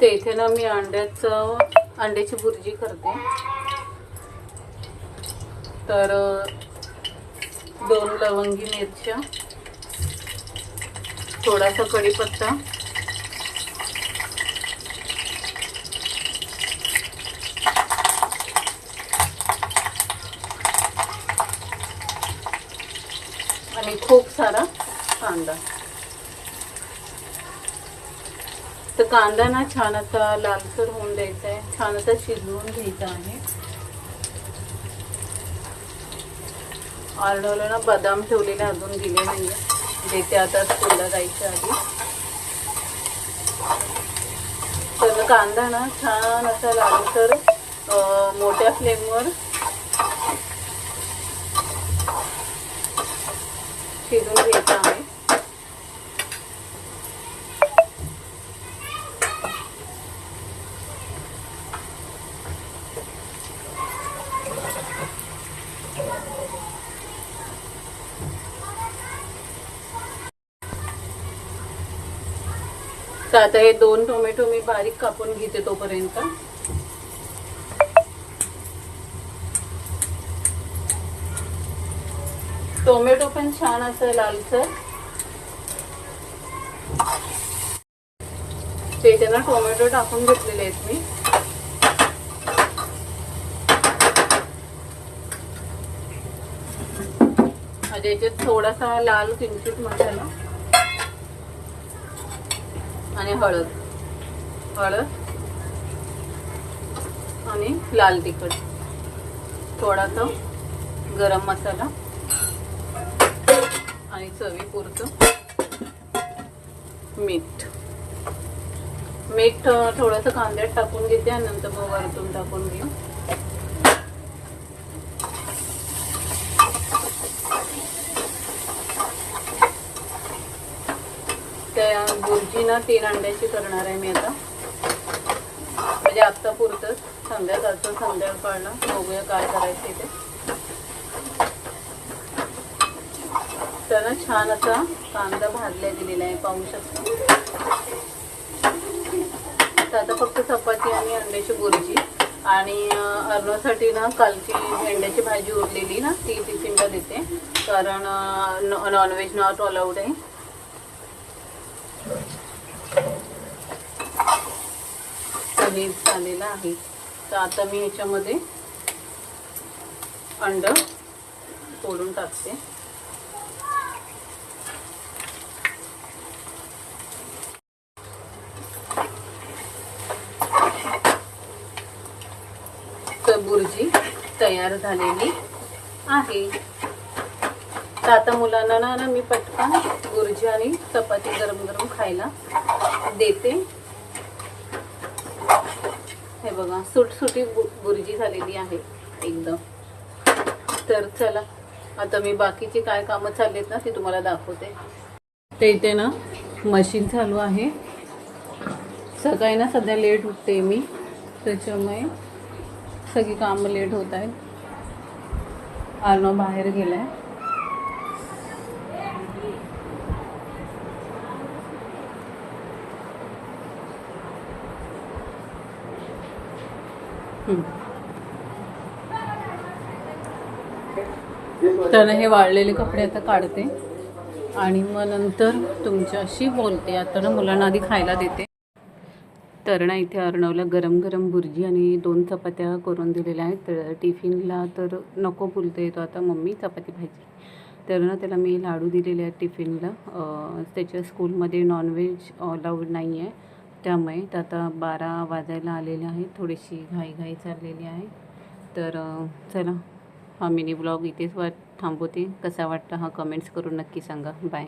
ते इथे ना मी अंड्याचं अंड्याची भुर्जी करते. तर दोन लवंगी मिरच्या थोडासा कढीपत्ता. आणि खूप सारा कांदा. तर कांदा ना छान असा लालसर होऊन द्यायचा आहे. छान असा शिजवून घ्यायचा आहे. आरडवला ना बदाम ठेवलेले अजून दिले नाही देते आता स्कूलला जायच्या आधी. तर कांदा ना छान असा लालसर मोठ्या फ्लेमवर शिजून घ्यायचा आहे तर आता हे दोन टोमॅटो मी बारीक कापून घेते तोपर्यंत. टोमॅटो पण छान असं लालसर. ते त्यांना टोमॅटो टाकून घेतलेले आहेत मी. त्याच्यात थोडासा लाल किंचित मसाला. आणि हळद. हळद. आणि लाल तिखट. थोडासा गरम मसाला. आणि चवीपुरतं मीठ. मीठ थोडंसं कांद्यात टाकून घेते आणि नंतर मग वरतून टाकून घेऊ. त्या बुर्जीना तीन अंड्याची करणार आहे मी आता. म्हणजे आत्ता पुरतंच संध्याकाळचं संध्याकाळला बघूया काय करायचं ते तर छान असा कांदा भाजल्या दिलेला आहे पाहू शकतो. तर आता फक्त चपाती आणि अंड्याची बुर्जी. आणि अं, ना कालची भेंड्याची भाजी उरलेली ना ती टिफिनला देते. कारण नॉनव्हेज नॉट अलाउड आहे. पनीर झालेलं आहे. तर आता मी ह्याच्यामध्ये अंड फोडून टाकते. तर बुर्जी तयार झालेली आहे. तर आता मुलांना ना ना मी पटकन बुर्जी आणि चपाती गरम गरम खायला देते. हे बघा सुटसुटी बु- बुर्जी झालेली आहे एकदम. तर चला आता मी बाकीची काय कामं चाललीत ना ती तुम्हाला दाखवते. ते इथे ना मशीन चालू आहे. सकाळी ना सध्या लेट उठते मी. त्याच्यामुळे सगळी कामं लेट होत आहेत. आर्नो बाहेर गेलाय. आहे तर हे वाळलेले कपडे आता काढते. आणि मग नंतर तुमच्याशी बोलते. आता ना मुलांना आधी खायला देते. तर ना इथे अर्णवला गरम गरम भुर्जी आणि दोन चपात्या करून दिलेल्या आहेत. तर टिफिनला तर नको बोलते. येतो आता मम्मी चपाती भाजी तर ना त्याला मी लाडू दिलेले आहेत टिफिनला. त्याच्या स्कूलमध्ये नॉनव्हेज अलाउड नाही आहे त्यामुळे तर आता बारा वाजायला आलेले आहेत. थोडीशी घाईघाई चाललेली आहे. तर चला हा मिनी ब्लॉग इथेच वा थांबवते. कसा वाटतं हा कमेंट्स करून नक्की सांगा. बाय